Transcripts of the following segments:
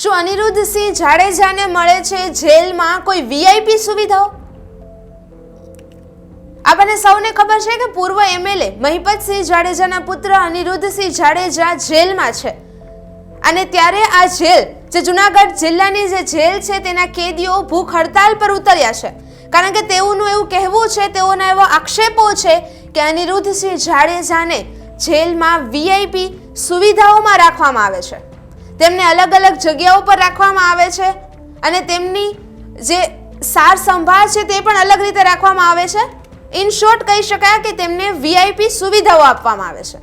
શું અનિરુદ્ધસિંહ જાડેજાને મળે છે જેલમાં કોઈ વીઆઈપી સુવિધાઓ? આપણને સૌને ખબર છે કે પૂર્વ એમએલએ મહિપતસિંહ જાડેજાના પુત્ર અનિરુદ્ધસિંહ જાડેજા જેલમાં છે. અને ત્યારે આ જેલ, જે જુનાગઢ જિલ્લાની જે જેલ છે, તેના કેદીઓ ભૂખ હડતાલ પર ઉતર્યા છે. કારણ કે તેઓનું એવું કહેવું છે, તેઓના એવો આક્ષેપો છે કે અનિરુદ્ધસિંહ જાડેજાને જેલમાં વીઆઈપી સુવિધાઓમાં રાખવામાં આવે છે. તેમને અલગ અલગ જગ્યાઓ પર રાખવામાં આવે છે અને તેમની જે સાર સંભાળ છે તે પણ અલગ રીતે રાખવામાં આવે છે. ઇન શોર્ટ કહી શકાય કે તેમને વીઆઈપી સુવિધાઓ આપવામાં આવે છે.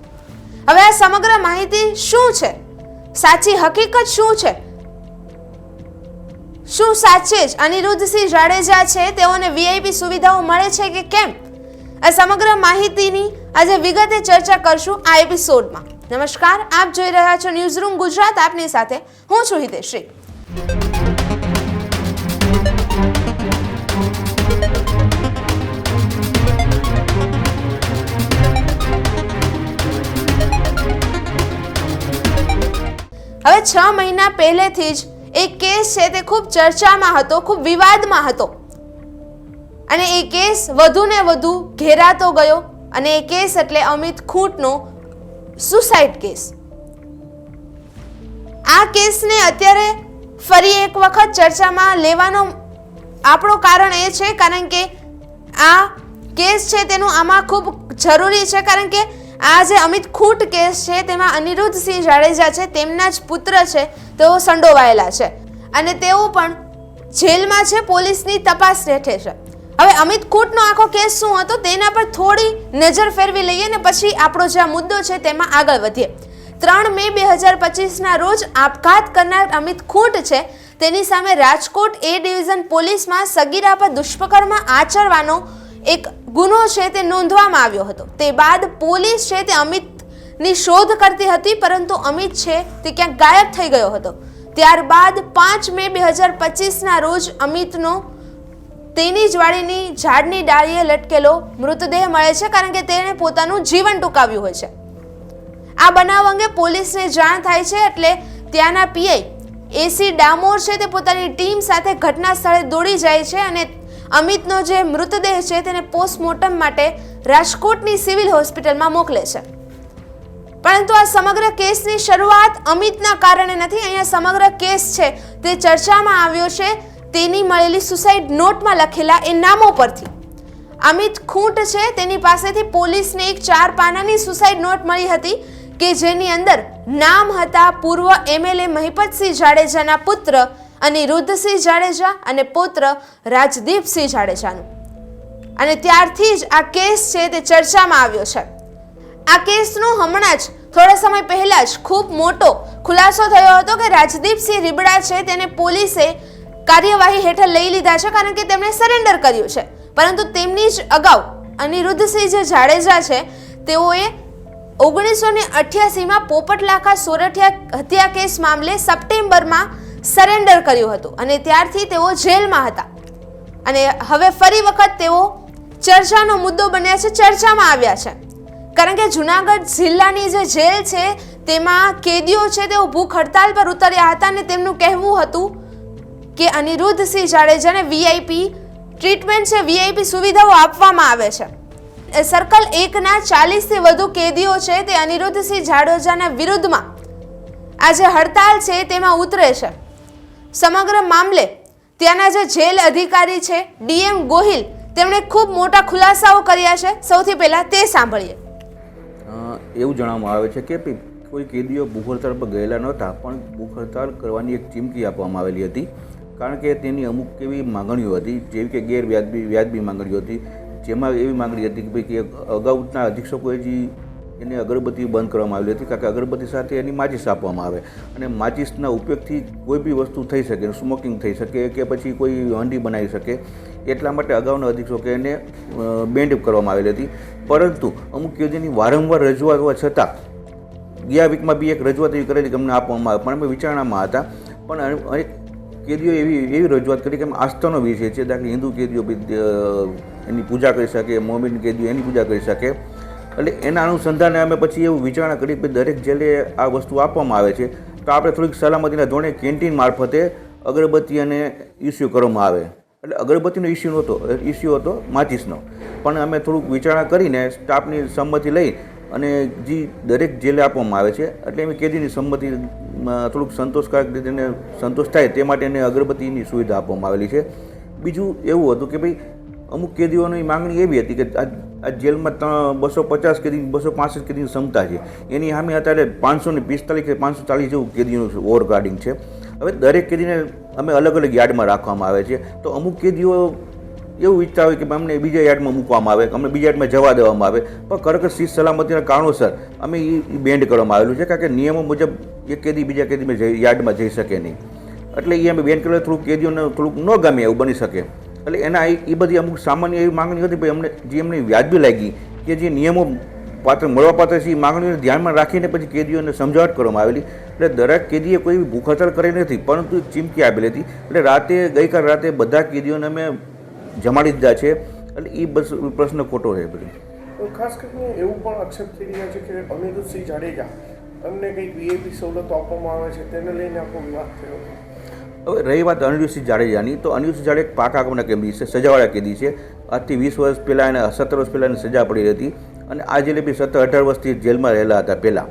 હવે આ સમગ્ર માહિતી શું છે? સાચી હકીકત શું છે? શું સાચે જ અનિરુદ્ધસિંહ જાડેજા છે? તેઓને વીઆઈપી સુવિધાઓ મળે છે કે કેમ? આ સમગ્ર માહિતીની આજે વિગતે ચર્ચા કરશું આ એપિસોડમાં નમસ્કાર, આપ જોઈ રહ્યા છો ન્યૂઝ રૂમ ગુજરાત, આપની સાથે હું છું હિતેશ્રી હવે છ મહિના પહેલેથી જ એક કેસ છે તે ખૂબ ચર્ચામાં હતો, ખૂબ વિવાદમાં હતો. અને એ કેસ વધુ ને વધુ ઘેરાતો ગયો. અને એ કેસ એટલે અમિત ખૂંટનો સુસાઇડ કેસ. આ કેસને અત્યારે ફરી એક વખત ચર્ચામાં લેવાનો આપણો કારણ એ છે, કારણ કે આ કેસ છે તેનું આમાં ખૂબ જરૂરી છે, કારણ કે આ જે અમિત ખૂટ કેસ છે તેમાં અનિરુદ્ધસિંહ જાડેજા છે, તેમના જ પુત્ર છે, તેઓ સંડોવાયેલા છે. અને તેઓ પણ જેલમાં છે, પોલીસની તપાસ હેઠે છે. હવે અમિત કૂટનો આખો કેસ શું હતો તેના પર થોડી નજર ફેરવી લઈએ ને પછી આપણો જે આ મુદ્દો છે તેમાં આગળ વધીએ. ત્રણ મે બે હજાર પચીસના રોજ આપઘાત કરનાર અમિત ખૂટ છે તેની સામે રાજકોટ એ ડિવિઝન પોલીસમાં સગીરા પર દુષ્કર્મ આચરવાનો એક ગુનો છે તે નોંધવામાં આવ્યો હતો. તે બાદ પોલીસ છે તે અમિતની શોધ કરતી હતી પરંતુ અમિત છે તે ક્યાંક ગાયબ થઈ ગયો હતો. ત્યારબાદ પાંચ મે બે હજાર પચીસના રોજ અમિતનો તેની જ વાડીની ઝાડની ડાળીએ લટકેલો મૃતદેહ મળે છે કારણ કે તેણે પોતાનું જીવન ટૂંકાવ્યું હોય છે. આ બનાવ અંગે પોલીસને જાણ થાય છે એટલે ત્યાંના પીઆઈ એસી ડામોર છે તે પોતાની ટીમ સાથે ઘટના સ્થળે દોડી જાય છે અને અમિતનો જે મૃતદેહ છે તેને પોસ્ટમોર્ટમ માટે રાજકોટની સિવિલ હોસ્પિટલમાં મોકલે છે. પરંતુ આ સમગ્ર કેસની શરૂઆત અમિતના કારણે નથી, અહીંયા સમગ્ર કેસ છે તે ચર્ચામાં આવ્યો છે. તેની મળેલી સુસાઇડ નોટમાં લખેલા એ નામો પરથી. અમિત ખૂંટ છે, તેની પાસેથી પોલીસને એક ચાર પાનાની સુસાઇડ નોટ મળી હતી કે જેની અંદર નામ હતા પૂર્વ એમએલએ મહિપતસિંહ જાડેજાના પુત્ર અનિરુદ્ધસિંહ જાડેજા અને પુત્ર રાજદીપસિંહ જાડેજાનું. અને ત્યારથી જ આ કેસ છે તે ચર્ચામાં આવ્યો છે. આ કેસનો હમણાં જ, થોડા સમય પહેલા જ ખૂબ મોટો ખુલાસો થયો હતો કે રાજદીપસિંહ રીબડા છે, તેને પોલીસે કાર્યવાહી હેઠળ લઈ લીધા છે કારણ કે તેમણે સરેન્ડર કર્યું છે. પરંતુ તેમની જ અગાઉ અનિરુદ્ધસિંહ જે જાડેજા છે, તેઓએ ઓગણીસો ને અઠ્યાસીમાં પોપટલાખા સોરઠિયા હત્યા કેસ મામલે સપ્ટેમ્બરમાં સરેન્ડર કર્યું હતું અને ત્યારથી તેઓ જેલમાં હતા. અને હવે ફરી વખત તેઓ ચર્ચાનો મુદ્દો બન્યા છે, ચર્ચામાં આવ્યા છે. કારણ કે જુનાગઢ જિલ્લાની જે જેલ છે, તેમાં કેદીઓ છે, તેઓ ભૂખ હડતાલ પર ઉતર્યા હતા અને તેમનું કહેવું હતું કે અનિરુદ્ધસિંહ જાડેજાને વીઆઈપી ટ્રીટમેન્ટ છે વીઆઈપી સુવિધાઓ આપવામાં આવે છે. સર્કલ એકના ચાલીસથી વધુ કેદીઓ છે, તે અનિરુદ્ધસિંહ જાડેજાના વિરુદ્ધમાં આ જે હડતાલ છે, તેમાં ઉતરે છે. સમગ્ર મામલે ત્યાંના જે જેલ અધિકારી છે ડીએમ ગોહિલ, તેમણે ખૂબ મોટા ખુલાસાઓ કર્યા છે. સૌથી પહેલા તે સાંભળીએ. એવું જણાવવામાં આવે છે કે કોઈ કેદીઓ ભૂખ હડતાળ પર ગયેલા નહોતા, પણ ભૂખ હડતાળ કરવાની એક ચીમકી આપવામાં આવેલી હતી. કારણ કે તેની અમુક એવી માંગણીઓ હતી, જેવી કે ગેરવ્યાજબી, વ્યાજબી માંગણીઓ હતી, જેમાં એવી માંગણી હતી કે ભાઈ કે અગાઉના અધિક્ષકોએ જે એને અગરબત્તી બંધ કરવામાં આવેલી હતી, કારણ કે અગરબત્તી સાથે એની માચિસ આપવામાં આવે. અને માચિસના ઉપયોગથી કોઈ બી વસ્તુ થઈ શકે, સ્મોકિંગ થઈ શકે કે પછી કોઈ હંડી બનાવી શકે, એટલા માટે અગાઉના અધિક્ષકે એને બેન્ડ કરવામાં આવેલી હતી. પરંતુ અમુક યોજનાની વારંવાર રજૂઆત હોવા છતાં, ગયા વીકમાં બી એક રજૂઆત એવી કરેલી કે અમને આપવામાં આવે, પણ અમે વિચારણામાં હતા. પણ કેદીઓ એવી એવી રજૂઆત કરી કે આસ્થાનો વિષય છે દાખલા હિન્દુ કેદીઓ એની પૂજા કરી શકે, મોમિન કેદીઓ એની પૂજા કરી શકે. એટલે એના અનુસંધાને અમે પછી એવું વિચારણા કરી કે દરેક જેલે આ વસ્તુ આપવામાં આવે છે, તો આપણે થોડીક સલામતીના ધોરણે કેન્ટીન મારફતે અગરબત્તી અને ઇસ્યુ કરવામાં આવે. એટલે અગરબત્તીનો ઇસ્યુ નહોતો ઇસ્યુ હતો માચિસનો. પણ અમે થોડુંક વિચારણા કરીને સ્ટાફની સંમતિ લઈ અને જે દરેક જેલે આપવામાં આવે છે, એટલે એમ કેદીની સંમતિ થોડુંક સંતોષકારક રીતે એને સંતોષ થાય તે માટે એને અગરબત્તીની સુવિધા આપવામાં આવેલી છે. બીજું એવું હતું કે ભાઈ, અમુક કેદીઓની માંગણી એવી હતી કે આ જેલમાં ત્રણ, બસો પચાસ કેદી, બસો પાંસઠ કેદીની ક્ષમતા છે. એની સામે અત્યારે પાંચસો ને પિસ્તાલીસ કે પાંચસો ચાલીસ જેવું કેદીનું ઓવરગાર્ડિંગ છે. હવે દરેક કેદીને અમે અલગ અલગ યાર્ડમાં રાખવામાં આવે છે. તો અમુક કેદીઓ એવું ઈચ્છતા હોય કે અમને બીજા યાર્ડમાં મૂકવામાં આવે અમને બીજા યાર્ડમાં જવા દેવામાં આવે. પણ ખરેખર શિસ્ત સલામતીના કારણોસર અમે એ બેન્ડ કરવામાં આવેલું છે, કારણ કે નિયમો મુજબ એક કેદી બીજા કેદીમાં જઈ, યાર્ડમાં જઈ શકે નહીં. એટલે એ અમે બેન્ડ કરેલું થોડુંક કેદીઓને થોડુંક ન ગમે એવું બની શકે. એટલે એના એ બધી અમુક સામાન્ય એવી માંગણી હતી, ભાઈ, અમને જે અમને વ્યાજબી લાગી કે જે નિયમો પાત્ર મળવાપાત્ર છે એ માંગણીઓને ધ્યાનમાં રાખીને પછી કેદીઓને સમજાવટ કરવામાં આવેલી. એટલે દરેક કેદીએ કોઈ ભૂખ હડતાળ કરી નથી, પરંતુ ચીમકી આપેલી હતી. એટલે રાતે, ગઈકાલ રાતે બધા કેદીઓને અમે જમાડી દીધા છે. એટલે એ બસ પ્રશ્ન ખોટો છે બધું. તો ખાસ કરીને એવું પણ આક્ષેપ થઈ રહ્યા છે કે અનિરુદ્ધસિંહ જાડેજા તમને કંઈક વીએપી સવલતો આપવામાં આવે છે તેને લઈને આખો વિવાદ થયો. હવે રહી વાત અનિરુદ્ધસિંહ જાડેજાની તો અનિરુદ્ધ જાડે એક પાકા આગમના કેદી છે સજાવાળા કેદી છે. આજથી વીસ વર્ષ પહેલાં એને સત્તર વર્ષ પહેલાં એને સજા પડી હતી. અને આ જેલે બી સત્તર અઢાર વર્ષથી જેલમાં રહેલા હતા પહેલાં.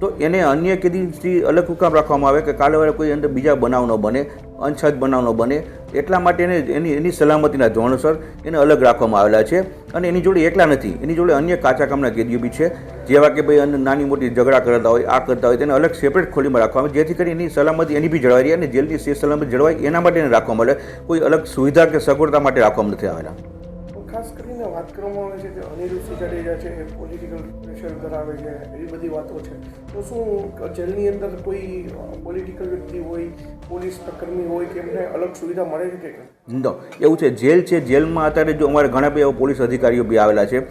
તો એને અન્ય કેદીથી અલગ હુકામ રાખવામાં આવે કે કાલે વારે કોઈ અંદર બીજા બનાવ ન બને અનછત બનાવ ન બને. એટલા માટે એને એની એની સલામતીના ધોરણસર એને અલગ રાખવામાં આવેલા છે અને એની જોડે એકલા નથી. એની જોડે અન્ય કાચા કામના કેદીઓ બી છે. જેવા કે ભાઈ નાની મોટી ઝઘડા કરતા હોય, આ કરતા હોય, તેને અલગ સેપરેટ ખોલીમાં રાખવામાં આવે, જેથી કરી એની સલામતી એની બી જળવાઈ રહી અને જેલની સે સલામતી જળવાય એના માટે એને રાખવામાં આવે કોઈ અલગ સુવિધા કે સગવડતા માટે રાખવામાં નથી આવેલા. ખાસ કરીને વાત કરવામાં આવે છે કે અનિરુદ્ધ જાડેજા છે પોલિટિકલ પ્રેશર ધરાવે છે, એવી બધી વાતો છે. તો શું જેલની અંદર કોઈ પોલિટિકલ વ્યક્તિ હોય, પોલીસ કર્મી હોય કે એમને અલગ સુવિધા મળે છે કે નો, એવું છે, જેલ છે, જેલમાં અત્યારે જો અમારે ઘણા બધા પોલીસ અધિકારીઓ બી આવેલા છે.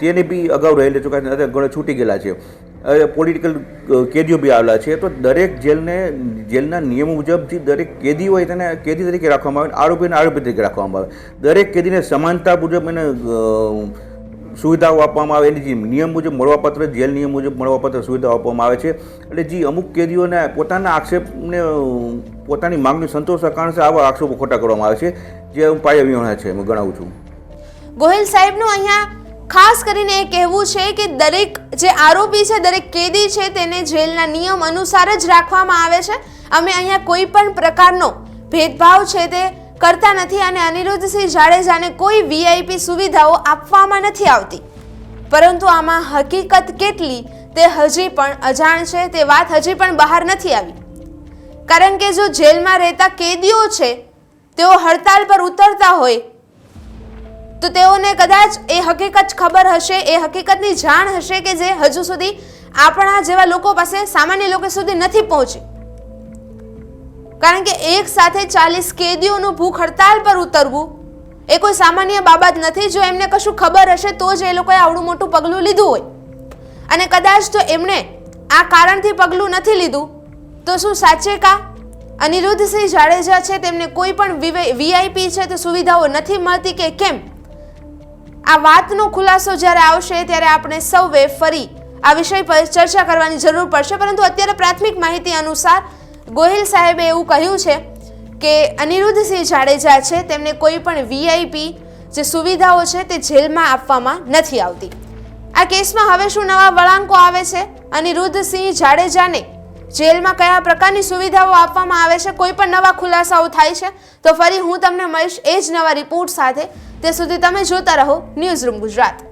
તેને બી અગાઉ રહેલી છે અત્યારે ઘણા છૂટી ગયેલા છે. પોલિટિકલ કેદીઓ બી આવેલા છે. તો દરેક જેલને, જેલના નિયમો મુજબ જે દરેક કેદી હોય તેને કેદી તરીકે રાખવામાં આવે આરોપીને આરોપી તરીકે રાખવામાં આવે. દરેક કેદીને સમાનતા મુજબ એને સુવિધાઓ આપવામાં આવે. એની જે નિયમ મુજબ મળવાપત્ર, જેલ નિયમ મુજબ મળવાપત્ર સુવિધાઓ આપવામાં આવે છે. એટલે જે અમુક કેદીઓને પોતાના આક્ષેપને, પોતાની માંગણી સંતોષવા કારણે આવા આક્ષેપો ખોટા કરવામાં આવે છે. જે હું પાયા વિહોણા છે હું ગણાવું છું. ગોહિલ સાહેબનું અહીંયા ખાસ કરીને એ કહેવું છે કે દરેક જે આરોપી છે, દરેક કેદી છે, તેને જેલના નિયમ અનુસાર જ રાખવામાં આવે છે. અમે અહીંયા કોઈ પણ પ્રકારનો ભેદભાવ છે તે કરતા નથી અને અનિરુદ્ધસિંહ જાડેજાને કોઈ વીઆઈપી સુવિધાઓ આપવામાં નથી આવતી. પરંતુ આમાં હકીકત કેટલી તે હજી પણ અજાણ છે, તે વાત હજી પણ બહાર નથી આવી. કારણ કે જો જેલમાં રહેતા કેદીઓ છે, તેઓ હડતાલ પર ઉતરતા હોય તો તેઓને કદાચ એ હકીકત ખબર હશે, એ હકીકતની જાણ હશે કે જે હજુ સુધી આપણા જેવા લોકો પાસે સામાન્ય લોકો સુધી નથી પહોંચી. કારણ કે એક સાથે ચાલીસ કેદીઓનું ભૂખ હડતાલ પર ઉતરવું એ કોઈ સામાન્ય બાબત નથી. જો એમને કશું ખબર હશે તો જ એ લોકોએ આવડું મોટું પગલું લીધું હોય. અને કદાચ તો એમણે આ કારણથી પગલું નથી લીધું, તો શું સાચે કા? અનિરુદ્ધસિંહ જાડેજા છે, તેમને કોઈ પણ વીઆઈપી છે, તે સુવિધાઓ નથી મળતી કે કેમ? આ વાતનો ખુલાસો જ્યારે આવશે ત્યારે આપણે સૌએ ફરી આ વિષય પર ચર્ચા કરવાની જરૂર પડશે. પરંતુ અત્યારે પ્રાથમિક માહિતી અનુસાર ગોહિલ સાહેબે એવું કહ્યું છે કે અનિરુદ્ધસિંહ જાડેજા છે. તેમને કોઈ પણ વીઆઈપી જે સુવિધાઓ છે તે જેલમાં આપવામાં નથી આવતી. આ કેસમાં હવે શું નવા વળાંકો આવે છે? અનિરુદ્ધસિંહ જાડેજાને જેલમાં કયા પ્રકારની સુવિધાઓ આપવામાં આવે છે? કોઈ પણ નવા ખુલાસાઓ થાય છે? તો ફરી હું તમને મળીશ એ જ નવા રિપોર્ટ સાથે. તે સુધી તમે જોતા રહો ન્યૂઝ રૂમ ગુજરાત.